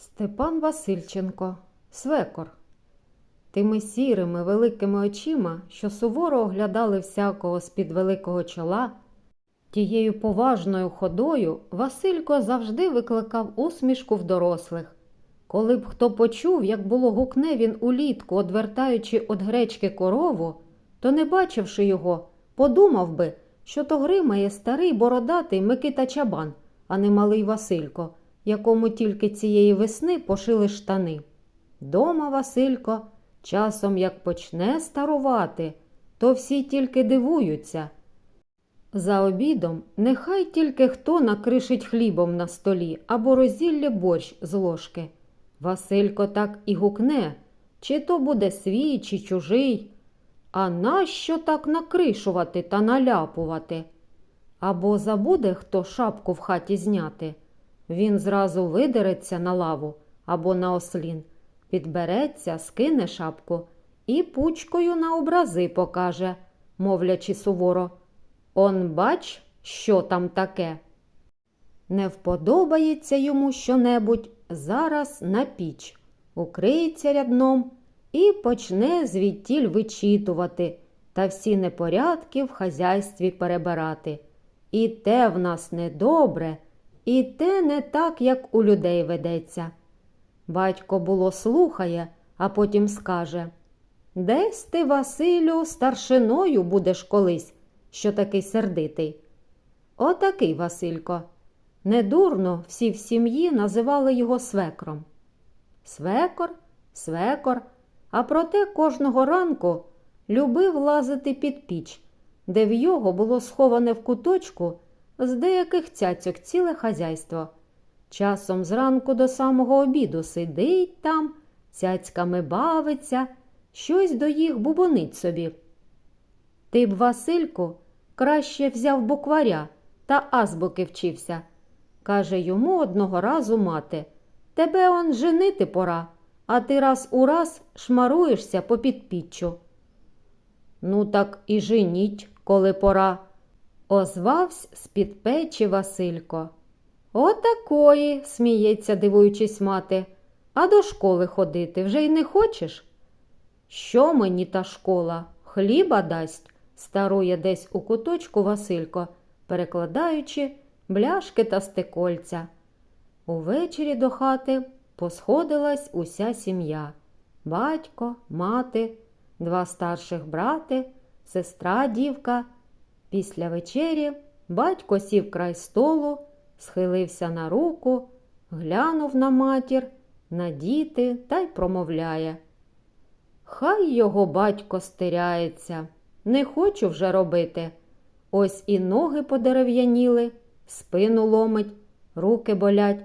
Степан Васильченко, свекор. Тими сірими великими очима, що суворо оглядали всякого з-під великого чола, тією поважною ходою Василько завжди викликав усмішку в дорослих. Коли б хто почув, як було гукне він улітку, одвертаючи від гречки корову, то, не бачивши його, подумав би, що то гримає старий бородатий Микита Чабан, а не малий Василько, якому тільки цієї весни пошили штани. Дома Василько часом як почне старувати, то всі тільки дивуються. За обідом нехай тільки хто накришить хлібом на столі або розділля борщ з ложки. Василько так і гукне, чи то буде свій, чи чужий. А нащо так накришувати та наляпувати? Або забуде хто шапку в хаті зняти. Він зразу видереться на лаву або на ослін, підбереться, скине шапку і пучкою на образи покаже, мовлячи суворо. Он бач, що там таке. Не вподобається йому щонебудь зараз на піч, укриється рядном і почне звідтіль вичитувати та всі непорядки в хазяйстві перебирати. І те в нас недобре, і те не так, як у людей ведеться. Батько було слухає, а потім скаже Десь ти, Василю, старшиною будеш колись, що такий сердитий. Отакий Василько. Недурно всі в сім'ї називали його свекром. Свекор, свекор, а проте кожного ранку любив лазити під піч, де в його було сховане в куточку з деяких цяцьок ціле хазяйство. Часом зранку до самого обіду сидить там, цяцьками бавиться, щось до їх бубонить собі. Ти б, Васильку, краще взяв букваря та азбуки вчився, каже йому одного разу мати. Тебе он женити пора, а ти раз у раз шмаруєшся по підпіччю. Ну, так і женіть, коли пора, озвавсь з-під печі Василько. Отакої, сміється, дивуючись мати, а до школи ходити вже й не хочеш? Що мені та школа? Хліба дасть, старує десь у куточку Василько, перекладаючи бляшки та стекольця. Увечері до хати посходилась уся сім'я батько, мати, два старших брати, сестра дівка. Після вечері батько сів край столу, схилився на руку, глянув на матір, на діти та й промовляє. Хай його батько стиряється, не хочу вже робити. Ось і ноги подерев'яніли, спину ломить, руки болять.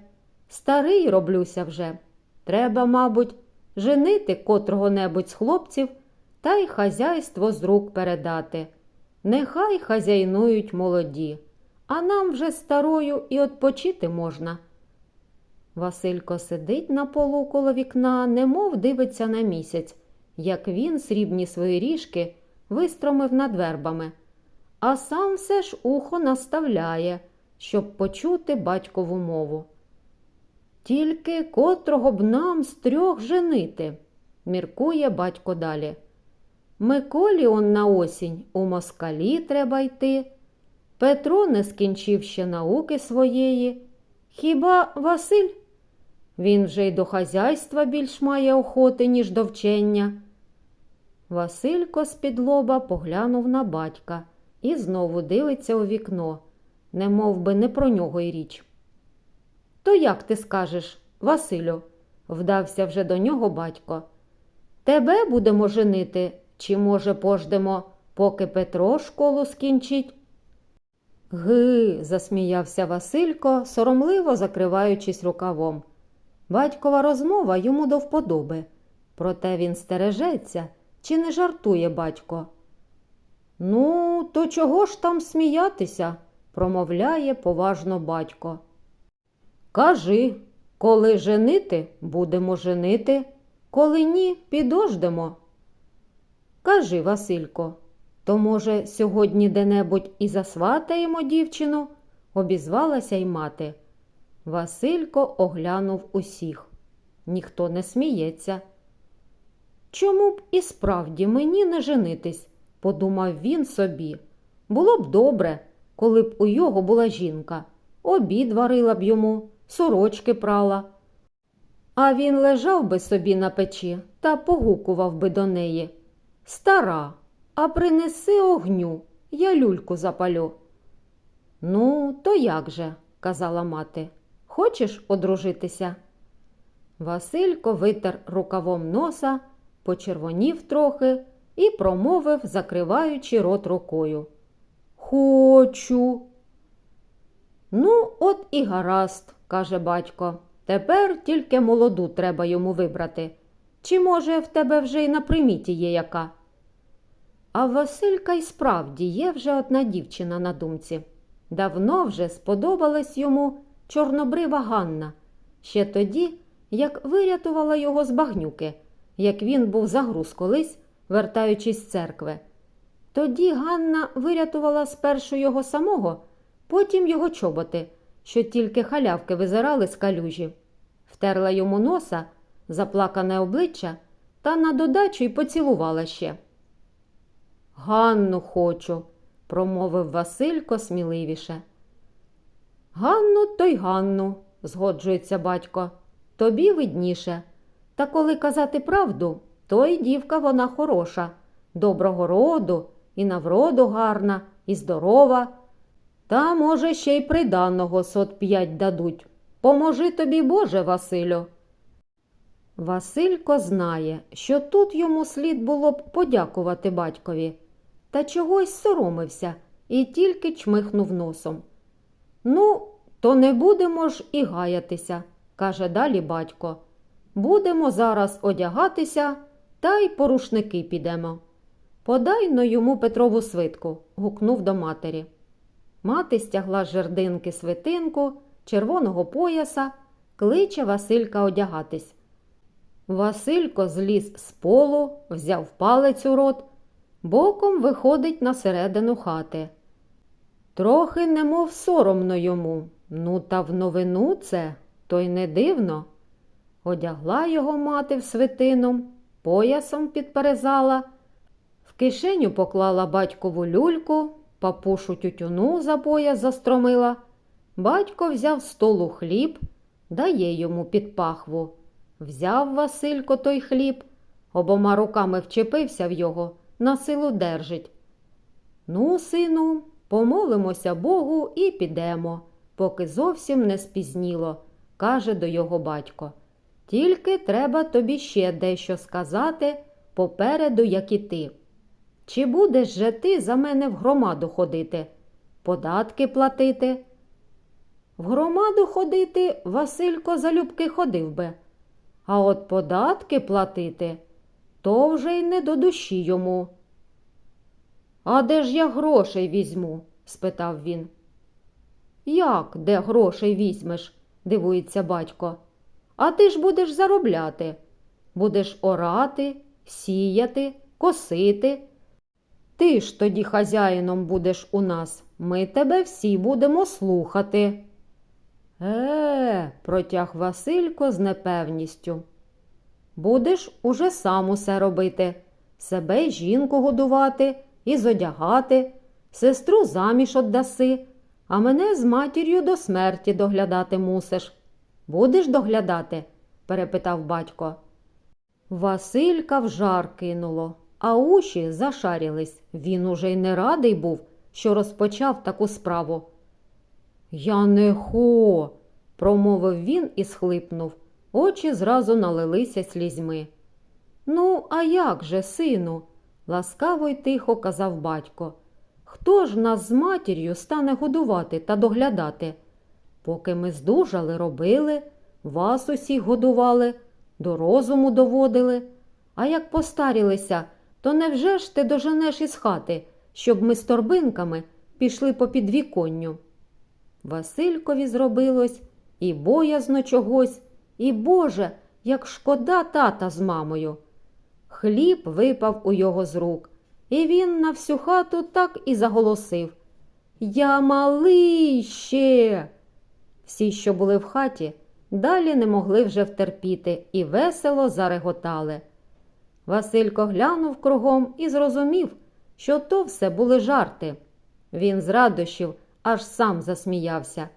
Старий роблюся вже. Треба, мабуть, женити котрого-небудь з хлопців та й хазяйство з рук передати. Нехай хазяйнують молоді, а нам вже старою і odpoчити можна. Василько сидить на полу коло вікна, немов дивиться на місяць, як він срібні свої ріжки вистромив над вербами, а сам все ж ухо наставляє, щоб почути батькову мову. Тільки котрого б нам з трьох женити, міркує батько далі. Миколі он на осінь у москалі треба йти. Петро не скінчив ще науки своєї. Хіба Василь? Він вже й до хазяйства більш має охоти, ніж до вчення. Василько з-під лоба поглянув на батька і знову дивиться у вікно, не мов би не про нього й річ. То як ти скажеш, Василю? вдався вже до нього батько. Тебе будемо женити, чи, може, пождемо, поки Петро школу скінчить? Ги, засміявся Василько, соромливо закриваючись рукавом. Батькова розмова йому до вподоби, проте він стережеться, чи не жартує батько. Ну, то чого ж там сміятися? промовляє поважно батько. Кажи, коли женити, будемо женити, коли ні, підождемо. Кажи, Василько, то, може, сьогодні де-небудь і засватаємо дівчину? обізвалася й мати. Василько оглянув усіх. ніхто не сміється. Чому б і справді мені не женитись, подумав він собі. Було б добре, коли б у його була жінка, обід варила б йому, сорочки прала. А він лежав би собі на печі та погукував би до неї. Стара, а принеси огню, я люльку запалю. Ну, то як же, казала мати. Хочеш одружитися? Василько витер рукавом носа, почервонів трохи і промовив, закриваючи рот рукою. Хочу. Ну, от і гаразд, каже батько. Тепер тільки молоду треба йому вибрати. Чи, може, в тебе вже й на приміті є яка? А Василька й справді є вже одна дівчина на думці. Давно вже сподобалась йому чорнобрива Ганна, ще тоді, як вирятувала його з багнюки, як він був загруз колись, вертаючись з церкви. Тоді Ганна вирятувала спершу його самого, потім його чоботи, що тільки халявки визирали з калюжі, втерла йому носа, заплакане обличчя та на додачу й поцілувала ще. Ганну хочу, промовив Василько сміливіше. Ганну, то й Ганну, згоджується батько. Тобі видніше. Та коли казати правду, то й дівка вона хороша, доброго роду, і на вроду гарна, і здорова. Та, може, ще й приданого сот п'ять дадуть. Поможи тобі, Боже, Василю. Василько знає, що тут йому слід було б подякувати батькові, та чогось соромився і тільки чмихнув носом. Ну, то не будемо ж і гаятися, каже далі батько. Будемо зараз одягатися та й по рушники підемо. Подай но йому Петрову свитку, гукнув до матері. Мати стягла з жердинки свитинку, червоного пояса, кличе Василька одягатись. Василько зліз з полу, взяв палець у рот, боком виходить на середину хати. Трохи немов соромно йому. Ну, та в новину це, то й не дивно. Одягла його мати в свитином, поясом підперезала, в кишеню поклала батькову люльку, папушу тютюну за пояс застромила. Батько взяв столу хліб, дає йому під пахву. Взяв Василько той хліб, обома руками вчепився в його, на силу держить. Ну, сину, помолимося Богу і підемо, поки зовсім не спізніло, каже до його батько. Тільки треба тобі ще дещо сказати попереду, як і ти. Чи будеш же ти за мене в громаду ходити, податки платити? В громаду ходити Василько залюбки ходив би, а от податки платити то вже й не до душі йому. А де ж я грошей візьму? спитав він. Як де грошей візьмеш? дивується батько. А ти ж будеш заробляти. Будеш орати, сіяти, косити. Ти ж тоді хазяїном будеш у нас. Ми тебе всі будемо слухати. Е, протяг Василько з непевністю. Будеш уже сам усе робити, себе й жінку годувати і зодягати, сестру заміж отдаси, а мене з матір'ю до смерті доглядати мусиш. Будеш доглядати? перепитав батько. Василька в жар кинуло, а уші зашарілись. Він уже й не радий був, що розпочав таку справу. Я не хо, промовив він і схлипнув. Очі зразу налилися слізьми. Ну, а як же, сину? ласкаво й тихо казав батько. Хто ж нас з матір'ю стане годувати та доглядати? Поки ми здужали, робили, вас усіх годували, до розуму доводили. А як постарілися, то невже ж ти доженеш із хати, щоб ми з торбинками пішли по підвіконню? Василькові зробилось і боязно чогось, і Боже, як шкода тата з мамою. Хліб випав у його з рук, і він на всю хату так і заголосив Я малий ще. Всі, що були в хаті, далі не могли вже втерпіти і весело зареготали. Василько глянув кругом і зрозумів, що то все були жарти. Він з радощів аж сам засміявся.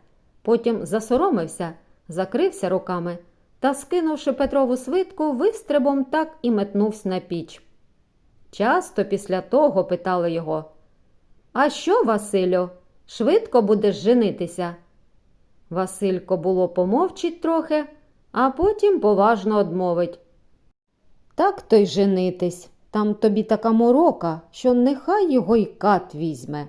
Потім засоромився, закрився руками та, скинувши Петрову свитку, вистрибом так і метнувся на піч. Часто після того питали його А що, Василю, швидко будеш женитися? Василько було помовчить трохи, а потім поважно одмовить. Так то й женитись, там тобі така морока, що нехай його й кат візьме.